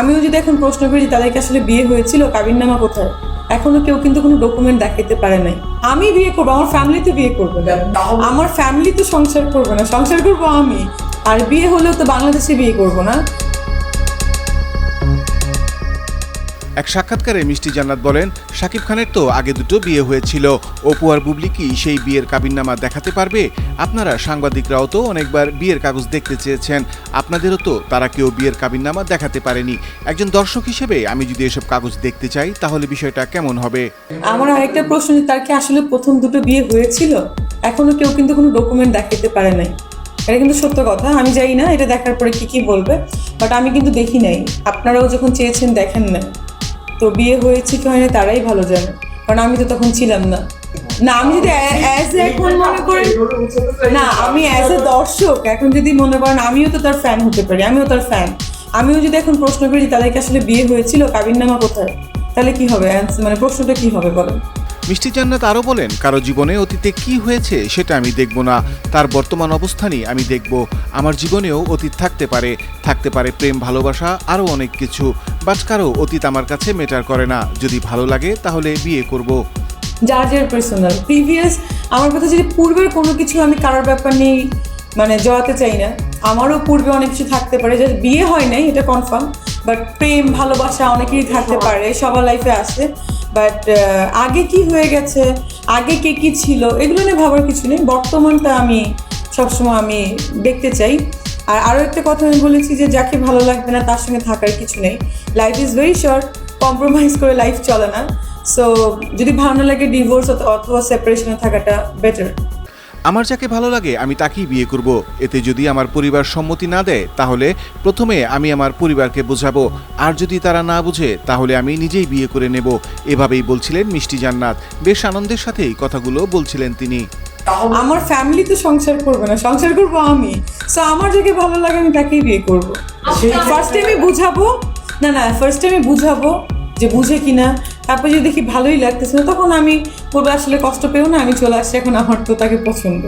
আমিও যদি এখন প্রশ্ন করি যে তাদেরকে আসলে বিয়ে হয়েছিল? কাবিননামা কোথায়? এখনও কেউ কিন্তু কোনো ডকুমেন্ট দেখাইতে পারে নাই। আমি বিয়ে করব আমার ফ্যামিলি তো বিয়ে করবে আমার ফ্যামিলি তো সংসার করবে না সংসার করব আমি। আর বিয়ে হলেও তো বাংলাদেশে বিয়ে করব না। এক সাক্ষাৎকারে মিষ্টি জান্নাত বলেন, শাকিব খানের তো আগে দুটো বিয়ে হয়েছিল। অপু আর বুবলি কি সেই বিয়ের কাবিননামা দেখাতে পারবে? আপনারা সাংবাদিকরাও তো অনেকবার বিয়ের কাগজ দেখতে চেয়েছেন। আপনাদেরও তো তারা কেউ বিয়ের কাবিননামা দেখাতে পারেনি। একজন দর্শক হিসেবে আমি যদি এসব কাগজ দেখতে চাই, তাহলে বিষয়টা কেমন হবে? আমার আরেকটা প্রশ্ন তার কি আসলে প্রথম দুটো বিয়ে হয়েছিল? এখনও কেউ কিন্তু কোনো ডকুমেন্ট দেখাতে পারে নাই। এটা কিন্তু সত্য কথা, আমি জানি না এটা দেখার পরে কি কি বলবে বাট আমি কিন্তু দেখি নাই। আপনারাও যখন চেয়েছেন দেখেন না। তো বিয়ে হয়েছে কি হয়নি তারাই ভালো জানে। কারণ আমি তো তখন ছিলাম না। না, আমি যদি অ্যাজ এখন মনে করি, না, আমি অ্যাজ এ দর্শক, এখন যদি মনে করেন আমিও তো তার ফ্যান হতে পারি, আমিও তার ফ্যান আমিও যদি এখন প্রশ্ন করি তাদেরকে আসলে বিয়ে হয়েছিল? কাবিন নামা কোথায়? তাহলে কি হবে? মানে প্রশ্নটা কি হবে বলেন? মিষ্টি জান্নাত আরও বলেন, কারও জীবনে অতীতে কি হয়েছে সেটা আমি দেখব না। তার বর্তমান অবস্থানই আমি দেখব। আমার জীবনেও অতীত থাকতে পারে থাকতে পারে প্রেম, ভালোবাসা, আরও অনেক কিছু। বাট কারও অতীত আমার কাছে মেটার করে না। যদি ভালো লাগে তাহলে বিয়ে করব। যার যার পার্সোনাল প্রিভিয়াস আমার কথা যদি পূর্বের কোনো কিছু আমি কারোর ব্যাপার নিয়ে মানে জড়াতে চাই না, আমারও পূর্বে অনেক কিছু থাকতে পারে। যে বিয়ে হয় নাই, এটা কনফার্ম বাট প্রেম ভালোবাসা অনেকেরই থাকতে পারে সবার লাইফে আসে বাট আগে কি হয়ে গেছে? আগে কে কি ছিল? এগুলো নিয়ে ভাবার কিছু নেই। বর্তমানটা আমি সবসময় আমি দেখতে চাই। আর আরও একটা কথা আমি বলেছি যে যাকে ভালো লাগবে না তার সঙ্গে থাকার কিছু নেই। Life is very short compromise করে লাইফ চলে না। সো যদি ভালো না লাগে ডিভোর্স অথবা সেপারেশনে থাকাটা বেটার আমার যাকে ভালো লাগে আমি তাকেই বিয়ে করব। এতে যদি আমার পরিবার সম্মতি না দেয় তাহলে প্রথমে আমি আমার পরিবারকে বোঝাবো। আর যদি তারা না বুঝে তাহলে আমি নিজেই বিয়ে করে নেব। এভাবেই বলছিলেন মিষ্টি জান্নাত। বেশ আনন্দের সাথেই কথাগুলো বলছিলেন তিনি। আমার ফ্যামিলি তো সংসার করবে না সংসার করব আমি। সো আমার যাকে ভালো লাগে আমি তাকেই বিয়ে করব। ফার্স্টে আমি বুঝাবো না না ফার্স্টে আমি বুঝাবো যে বুঝে কিনা। তারপর যদি দেখি ভালোই লাগতেছে না তখন আমি বলব আসলে কষ্ট পেও না আমি চলে আসছি এখন আমার তো তাকে পছন্দ।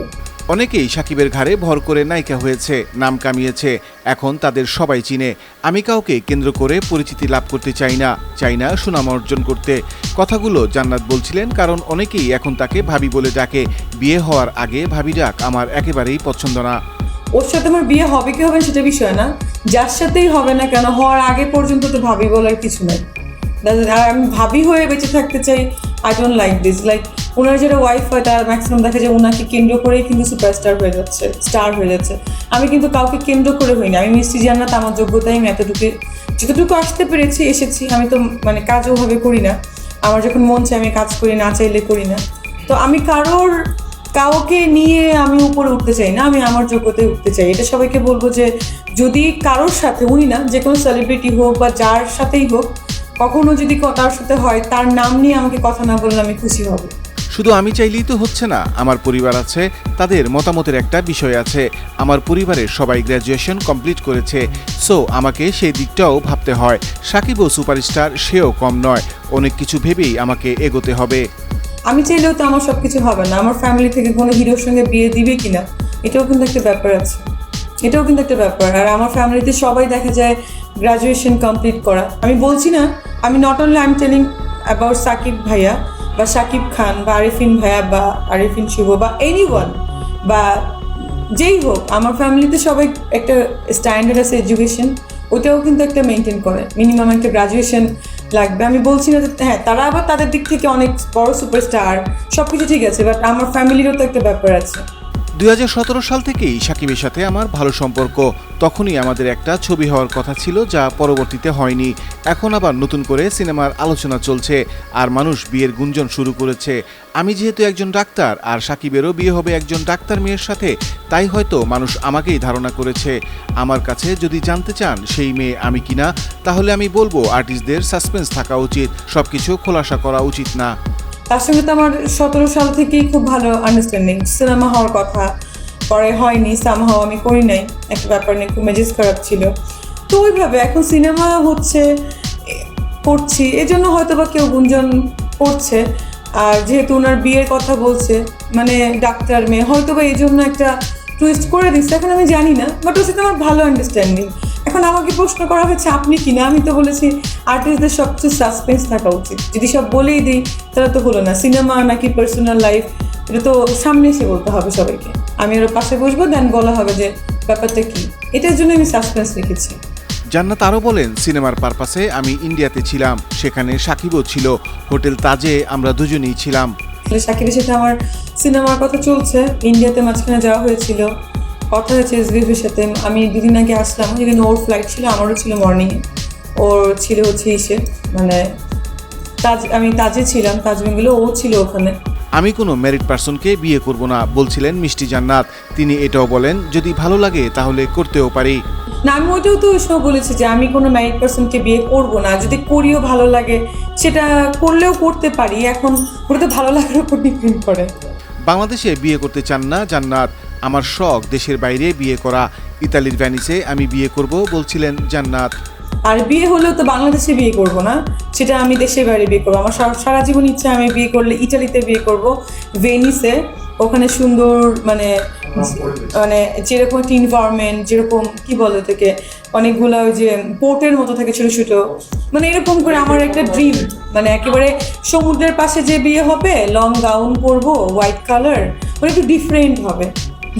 অনেকেই সাকিবের ঘাড়ে ভর করে নায়িকা হয়েছে নাম কামিয়েছে। এখন তাদের সবাই চিনে। আমি কাউকে কেন্দ্র করে পরিচিতি লাভ করতে চাই না চাই না সুনাম অর্জন করতে। কথাগুলো জান্নাত বলছিলেন কারণ অনেকেই এখন তাকে ভাবি বলে ডাকে। বিয়ে হওয়ার আগে ভাবি ডাক আমার একেবারেই পছন্দ না। ওর সাথে আমার বিয়ে হবে কি হবে সেটা বিষয় না। যার সাথেই হবে না কেন হওয়ার আগে পর্যন্ত তো ভাবি বলার কিছু নাই। আমি ভাবি হয়ে বেঁচে থাকতে চাই I don't like this like owner যেটা ওয়াইফ হয়, তার ম্যাক্সিমাম দেখা যায় ওনাকে কেন্দ্র করেই কিন্তু সুপারস্টার হয়ে যাচ্ছে স্টার হয়ে যাচ্ছে। আমি কিন্তু কাউকে কেন্দ্র করে হইনি আমি মিষ্টি জান্নাত, আমার যোগ্যতায় আমি এতটুকু যতটুকু আসতে পেরেছি, এসেছি। আমি তো মানে কাজ ওভাবে করি না। আমার যখন মন চাই আমি কাজ করি না, চাইলে করি না। তো আমি কারোর, কাউকে নিয়ে আমি উপরে উঠতে চাই না। আমি আমার যোগ্যতায় উঠতে চাই। এটা সবাইকে বলব যে, যদি কারোর সাথে, উনি না যে কোনো সেলিব্রিটি হোক বা যার সাথেই হোক কখনো যদি ক- তার সাথে হয় তার নাম নিয়ে আমাকে কথা না বললে আমি খুশি হব। শুধু আমি চাইলেই তো হচ্ছে না আমার পরিবার আছে তাদের মতামতের একটা বিষয় আছে আমার পরিবারের সবাই গ্র্যাজুয়েশন কমপ্লিট করেছে সো আমাকে সেই দিকটাও ভাবতে হয়। সাকিবও সুপারস্টার সেও কম নয় অনেক কিছু ভেবেই আমাকে এগোতে হবে। আমি চাইলেও তো আমার সব কিছু হবে না আমার ফ্যামিলি থেকে কোনো হিরোর সঙ্গে বিয়ে দিবে কিনা এটাও কিন্তু একটা ব্যাপার আছে। এটাও কিন্তু একটা ব্যাপার আর আমার ফ্যামিলিতে সবাই দেখা যায় গ্রাজুয়েশন কমপ্লিট করা। আমি বলছি না আমি not only I am telling about Sakib ভাইয়া বা সাকিব খান বা আরিফিন ভাইয়া বা আরিফিন শুভ বা এনি ওয়ান বা যেই হোক, আমার ফ্যামিলিতে সবাই একটা স্ট্যান্ডার্ড আছে এডুকেশন ওটাও কিন্তু একটা মেনটেন করে। মিনিমাম একটা গ্রাজুয়েশন লাগবে। আমি বলছি না যে হ্যাঁ তারা আবার তাদের দিক থেকে অনেক বড় সুপারস্টার সব কিছু ঠিক আছে বাট আমার ফ্যামিলিরও তো একটা ব্যাপার আছে। দুই হাজার সতেরো সাল থেকেই সাকিবের সাথে আমার ভালো সম্পর্ক। তখনই আমাদের একটা ছবি হওয়ার কথা ছিল যা পরবর্তীতে হয়নি। এখন আবার নতুন করে সিনেমার আলোচনা চলছে আর মানুষ বিয়ের গুঞ্জন শুরু করেছে। আমি যেহেতু একজন ডাক্তার আর সাকিবেরও বিয়ে হবে একজন ডাক্তার মেয়ের সাথে, তাই হয়তো মানুষ আমাকেই ধারণা করেছে। আমার কাছে যদি জানতে চান সেই মেয়ে আমি কিনা, তাহলে আমি বলব আর্টিস্টদের সাসপেন্স থাকা উচিত, সবকিছু খোলাসা করা উচিত না। তার সঙ্গে তো আমার সতেরো সাল থেকেই খুব ভালো আন্ডারস্ট্যান্ডিং সিনেমা হওয়ার কথা, পরে হয়নি সামহাও আমি করি নাই। একটা ব্যাপার নিয়ে খুব মেজেস খারাপ ছিল। তো ওইভাবে এখন সিনেমা হচ্ছে, করছি। এজন্য হয়তো বা কেউ গুঞ্জন করছে। আর যেহেতু ওনার বিয়ের কথা বলছে মানে ডাক্তার মেয়ে হয়তো বা এই জন্য একটা টুইস্ট করে দিচ্ছে। এখন আমি জানি না বাট ওর সাথে আমার ভালো আন্ডারস্ট্যান্ডিং এখন আমাকে প্রশ্ন করা হয়েছে আপনি কি না? আমি তো বলেছি আর্টিস্টদের সবচেয়ে সাসপেন্স থাকা উচিত। যদি সব বলেই দিই তাহলে তো হলো না। সিনেমা নাকি পার্সোনাল লাইফ এটা তো সামনে এসে বলতে হবে সবাইকে। আমি ওর পাশে বসবো দেন বলা হবে যে ব্যাপারটা কি? এটার জন্য আমি সাসপেন্স রেখেছি। জান্নাত আরও বলেন সিনেমার পারপাসে আমি ইন্ডিয়াতে ছিলাম সেখানে সাকিবও ছিল হোটেল তাজে আমরা দুজনেই ছিলাম। সাকিবের সাথে আমার সিনেমার কথা চলছে ইন্ডিয়াতে মাঝখানে যাওয়া হয়েছিল। কথা হয়েছে এসবিএফের সাথে। আমি দুদিন আগে আসলাম যেদিন ওর ফ্লাইট ছিল আমারও ছিল মর্নিংয়ে ওর ছিল হচ্ছে ইসে মানে তাজ আমি তাজে ছিলাম তাজ বেঙ্গলে ও ছিল ওখানে। আমি কোনো ম্যারিড পার্সনকে বিয়ে করব না বলছিলেন মিষ্টি জান্নাত। তিনি এটাও বলেন যদি ভালো লাগে তাহলে করতেও পারি। না আমি ওইটাও তো সময় বলেছি যে আমি কোনো ম্যারিড পার্সনকে বিয়ে করব না। যদি করিও ভালো লাগে সেটা করলেও করতে পারি। এখন ওটা তো ভালো লাগার উপর ডিপেন্ড করে। বাংলাদেশে বিয়ে করতে চান না জান্নাত। আমার শখ দেশের বাইরে বিয়ে করা। ইতালির ভ্যানিসে আমি বিয়ে করব, বলছিলেন জান্নাত। আর বিয়ে হলেও তো বাংলাদেশে বিয়ে করব না, সেটা আমি দেশের বাইরে বিয়ে করব। আমার সারা- জীবন ইচ্ছা আমি বিয়ে করলে ইটালিতে বিয়ে করব, ভেনিসে। ওখানে সুন্দর মানে মানে যেরকম একটা ইনভায়রনমেন্ট যেরকম কি বলে থেকে অনেকগুলো ওই যে পোর্টের মতো থাকে ছোটো ছোটো। মানে এরকম করে আমার একটা ড্রিম মানে একেবারে সমুদ্রের পাশে যে বিয়ে হবে লং গাউন পরবো হোয়াইট কালার মানে একটু ডিফারেন্ট হবে।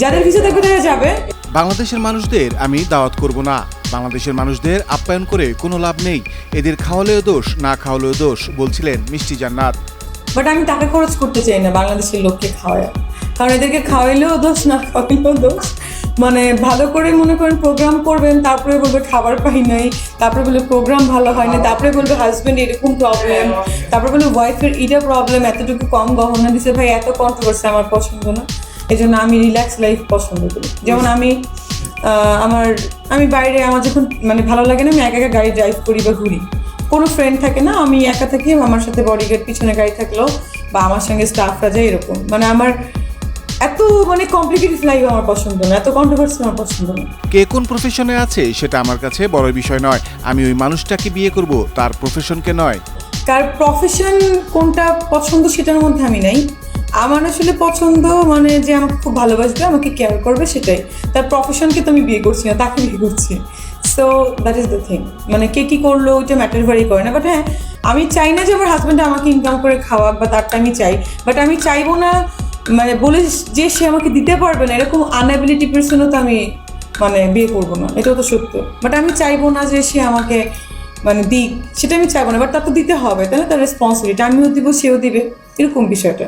যাদের ভিসা থাকবে তারা যাবে? বাংলাদেশের মানুষদের আমি দাওয়াত করব না। বাংলাদেশের মানুষদের আপ্যায়ন করে কোনো লাভ নেই। এদের খাওয়ালেও দোষ না খাওয়ালেও দোষ বলছিলেন মিষ্টি জান্নাত। বাট আমি টাকা খরচ করতে চাই না বাংলাদেশের লোককে খাওয়ায়। কারণ এদেরকে খাওয়াইলেও দোষ না খাওয়াইলেও দোষ। মানে ভালো করে মনে করেন প্রোগ্রাম করবেন তারপরে বলবে খাবার পাই নাই তারপরে বলবে প্রোগ্রাম ভালো হয়নি তারপরে বলবে হাজব্যান্ড এরকম প্রবলেম তারপরে বলবে ওয়াইফের এটা প্রবলেম এতটুকু কম গহনা দিছে ভাই এত কন্ট্রোভার্সি আমার পছন্দ না। এই জন্য আমি রিল্যাক্স লাইফ পছন্দ করি। যেমন আমি আমার আমি বাইরে আমার যখন মানে ভালো লাগে না আমি একা একা গাড়ি ড্রাইভ করি বা ঘুরি। কোনো ফ্রেন্ড থাকে না আমি একা থাকি আমার সাথে বডিগার্ড পিছনে গাড়ি থাকল বা আমার সঙ্গে স্টাফরা যায় এরকম। মানে আমার এত মানে কমপ্লিকেটেড লাইফ আমার পছন্দ না এত কন্ট্রোভার্সি আমার পছন্দ না। কে কোন প্রফেশনে আছে সেটা আমার কাছে বড় বিষয় নয়। আমি ওই মানুষটাকে বিয়ে করব তার প্রফেশনকে নয়। কার প্রফেশন কোনটা পছন্দ সেটার মধ্যে আমি নাই। আমার আসলে পছন্দ মানে যে আমাকে খুব ভালোবাসবে, আমাকে কেয়ার করবে সেটাই। তার প্রফেশনকে তো আমি বিয়ে করছি না, তাকে বিয়ে করছি। So that is the thing মানে কে কী করল ওইটা ম্যাটার ভ্যারি করে না। বাট হ্যাঁ আমি চাই না যে আমার হাজব্যান্ড আমাকে ইনকাম করে খাওয়াক বা তারটা আমি চাই। বাট আমি চাইব না মানে বলে যে সে আমাকে দিতে পারবে না, এরকম আনএবিলিটি পার্সনও তো আমি মানে বিয়ে করব না। এটাও তো সত্য। বাট আমি চাইব না যে সে আমাকে মানে দিক, সেটা আমি চাইব না। বাট তার তো দিতে হবে তাহলে তার রেসপন্সিবিলিটি আমিও দিব, সেও দিবে। এরকম বিষয়টা।